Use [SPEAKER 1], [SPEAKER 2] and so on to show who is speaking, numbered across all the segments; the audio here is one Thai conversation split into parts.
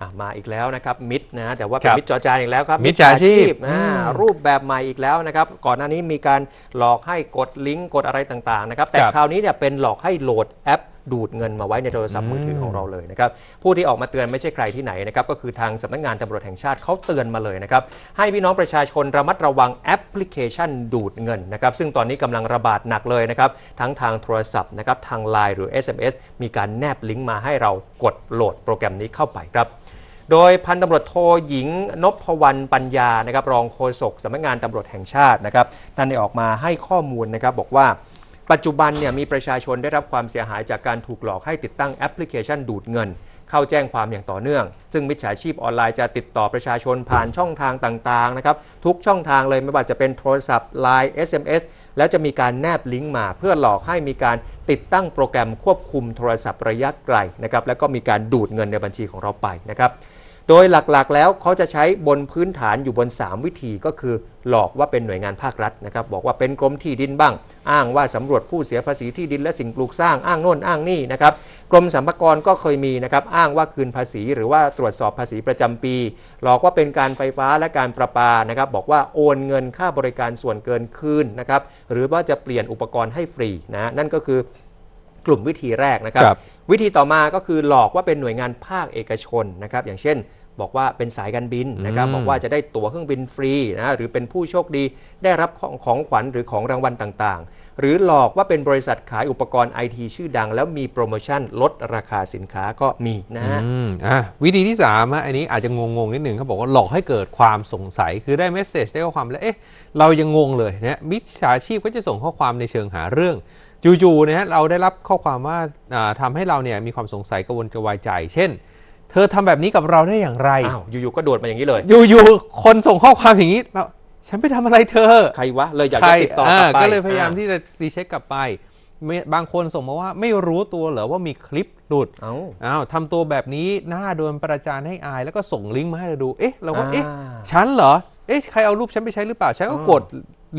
[SPEAKER 1] อะมาอีกแล้วนะครับมิดนะแต่ว่าเป็
[SPEAKER 2] คนรับ
[SPEAKER 1] มิดจอจานอีกแล้วครับ
[SPEAKER 2] มิจฉาชีพ
[SPEAKER 1] อ่า
[SPEAKER 2] อืม
[SPEAKER 1] รูปแบบใหม่อีกแล้วนะครับก่อนหน้านี้มีการหลอกให้กดลิงก์กดอะไรต่างๆนะครับแต่
[SPEAKER 2] ครับ
[SPEAKER 1] คราวนี้เนี่ยเป็นหลอกให้โหลดแอป ดูดเงินมาไว้ในโทรศัพท์มือถือของเราเลยนะครับผู้ที่ออกมาเตือนไม่ใช่ใครที่ไหนนะครับก็คือทางสำนักงานตำรวจแห่งชาติเขาเตือนมาเลยนะครับให้พี่น้องประชาชนระมัดระวังแอปพลิเคชันดูดเงินนะครับซึ่งตอนนี้กำลังระบาดหนักเลยนะครับทั้งทางโทรศัพท์นะครับทาง Line หรือ SMS มีการแนบลิงก์มาให้เรากดโหลดโปรแกรมนี้เข้าไปครับโดยพันตำรวจโทหญิงนพวรรณปัญญานะครับรองโฆษกสำนักงานตำรวจแห่งชาตินะครับท่านได้ออกมาให้ข้อมูลนะครับบอกว่า ปัจจุบันเนี่ยมีประชาชนได้รับความเสียหายจากการถูกหลอกให้ติดตั้งแอปพลิเคชันดูดเงิน เข้าแจ้งความอย่างต่อเนื่อง ซึ่งมิจฉาชีพออนไลน์จะติดต่อประชาชนผ่านช่องทางต่างๆนะครับทุกช่องทางเลยไม่ว่าจะเป็นโทรศัพท์ Line SMS แล้วจะมีการแนบลิงก์มา เพื่อหลอกให้มีการติดตั้งโปรแกรมควบคุมโทรศัพท์ระยะไกลนะครับแล้วก็มีการดูดเงินในบัญชีของเราไปนะครับ โดยหลักๆ แล้วเขาจะใช้บนพื้นฐานอยู่บน 3 วิธีก็คือ หลอกว่าเป็นหน่วยงานภาครัฐนะครับ บอกว่าเป็นกรมที่ดินบ้าง อ้างว่าสำรวจผู้เสียภาษีที่ดินและสิ่งปลูกสร้างอ้างโน่นอ้างนี่นะครับกรมสรรพากรก็เคยมีนะครับอ้างว่าคืนภาษี หรือว่าตรวจสอบภาษีประจำปี หลอกว่าเป็นการไฟฟ้าและการประปานะครับบอกว่าโอนเงินค่าบริการส่วนเกินคืนนะครับหรือว่าจะเปลี่ยนอุปกรณ์ให้ฟรีนะนั่นก็คือกลุ่มวิธีแรกนะครับ
[SPEAKER 2] ครับ
[SPEAKER 1] วิธีต่อมาก็คือหลอกว่าเป็นหน่วยงานภาคเอกชนนะครับอย่างเช่น บอกว่าเป็นสายการบินนะครับ
[SPEAKER 2] อืม
[SPEAKER 1] บอกว่าจะได้ตั๋วเครื่องบินฟรีนะหรือเป็นผู้โชคดีได้รับของของขวัญหรือของรางวัลต่างๆ หรือหลอกว่าเป็นบริษัทขายอุปกรณ์ไอทีชื่อดัง แล้วมีโปรโมชั่นลดราคาสินค้าก็มีนะฮะ
[SPEAKER 2] อืมอะวิธีที่3ามอะอันนี้อาจจะงงๆนิดหนึ่งเขาบอกว่าหลอกให้เกิดความสงสัยคือได้เมสเซจได้ข้อความแล้วเอ๊ะเรายังงงเลยนะมิจฉาชีพก็จะส่งข้อความในเชิงหาเรื่องจู่ๆนะฮะเราได้รับข้อความว่าอ่าทำให้เราเนี่ยมีความสงสัยกระวนกระวายใจ เช่น เธอทำแบบนี้กับเราได้อย่างไร
[SPEAKER 1] อ้าวอยู่ๆก็โดดมาอย่างนี้เลย
[SPEAKER 2] อยู่ๆคนส่งข้อความอย่างนี้เราฉันไปทำอะไรเธอ
[SPEAKER 1] ใครวะ เลยอยาก
[SPEAKER 2] ใคร
[SPEAKER 1] จะติดต่อกลับไป
[SPEAKER 2] ก็เลยพยายาม
[SPEAKER 1] อ่
[SPEAKER 2] ที่จะรีเช็คกลับไปไม่บางคนส่งมาว่าไม่รู้ตัวเหรอว่ามีคลิปหลุด
[SPEAKER 1] เอ้า
[SPEAKER 2] อ้าวทำตัวแบบนี้หน้าโดนประจานให้อาย แล้วก็ส่งลิงก์มาให้เราดู เอ๊ะเราก็
[SPEAKER 1] อ่า
[SPEAKER 2] เอ๊ะฉันเหรอ เอ๊ะใครเอารูปฉันไปใช้หรือเปล่า ฉันก็
[SPEAKER 1] อ๋อ
[SPEAKER 2] กด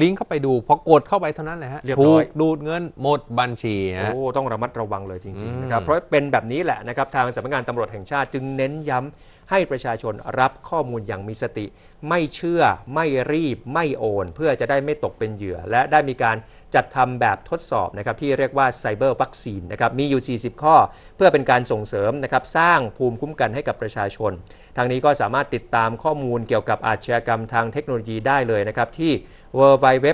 [SPEAKER 2] ลิงก์เข้าไปดูพอกดเข้าไปเท่านั้นแหละฮะ
[SPEAKER 1] เรียบร้
[SPEAKER 2] ถู
[SPEAKER 1] อย
[SPEAKER 2] กดูดเงินหมดบัญชีฮะ
[SPEAKER 1] โอ้ต้องระมัดระวังเลยจริง
[SPEAKER 2] อืม
[SPEAKER 1] ๆนะครับเพราะเป็นแบบนี้แหละนะครับทางสำนักงานตำรวจแห่งชาติจึงเน้นย้ำให้ประชาชนรับข้อมูลอย่างมีสติ ไม่เชื่อไม่รีบไม่โอน เพื่อจะได้ไม่ตกเป็นเหยื่อ และได้มีการจัดทำแบบทดสอบนะครับที่เรียกว่าไซเบอร์วัคซีนนะครับมีอยู่ 40 ข้อ เพื่อเป็นการส่งเสริมนะครับสร้างภูมิคุ้มกันให้กับประชาชน ทางนี้ก็สามารถติดตามข้อมูลเกี่ยวกับอาชญากรรมทางเทคโนโลยีได้เลยนะครับที่ w w w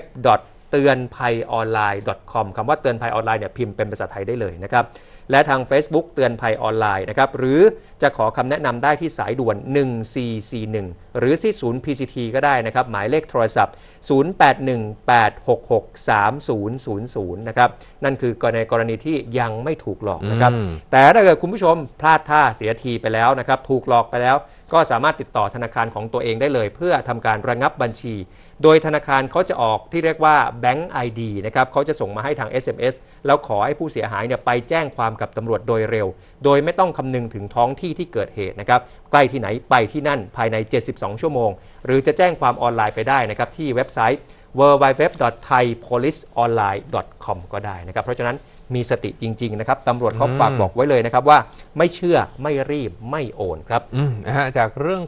[SPEAKER 1] เตือนภัยออนไลน์ .com คำว่าเตือนภัยออนไลน์เนี่ยพิมพ์เป็นภาษาไทยได้เลยนะครับ และทาง Facebook เตือนภัยออนไลน์นะครับ หรือจะขอคำแนะนำได้ที่สายด่วน 1441 หรือที่ศูนย์ PCT ก็ได้นะครับ หมายเลขโทรศัพท์ 0818663000 นะครับ นั่นคือในกรณีที่ยังไม่ถูกหลอกนะครับ
[SPEAKER 2] อืม
[SPEAKER 1] แต่ถ้าเกิดคุณผู้ชมพลาดท่าเสียทีไปแล้วนะครับ ถูกหลอกไปแล้วก็สามารถติดต่อธนาคารของตัวเองได้เลย เพื่อทำการระงับบัญชี โดยธนาคารเขาจะออกที่เรียกว่า Bank ID นะครับเขาจะส่งมาให้ทาง SMS แล้วขอให้ผู้เสียหายเนี่ยไปแจ้งความกับตำรวจโดยเร็ว โดยไม่ต้องคำนึงถึงท้องที่ที่เกิดเหตุนะครับใกล้ที่ไหนไปที่นั่นภายใน 72 ชั่วโมง หรือจะแจ้งความออนไลน์ไปได้นะครับที่เว็บไซต์ www.thaipoliceonline.com ก็ได้นะครับเพราะฉะนั้น มีสติจริง ๆ นะครับตำรวจเขาฝากบอกไว้เลยนะครับว่าไม่เชื่อไม่รีบไม่โอนครับ
[SPEAKER 2] อืมนะฮะจากเรื่อง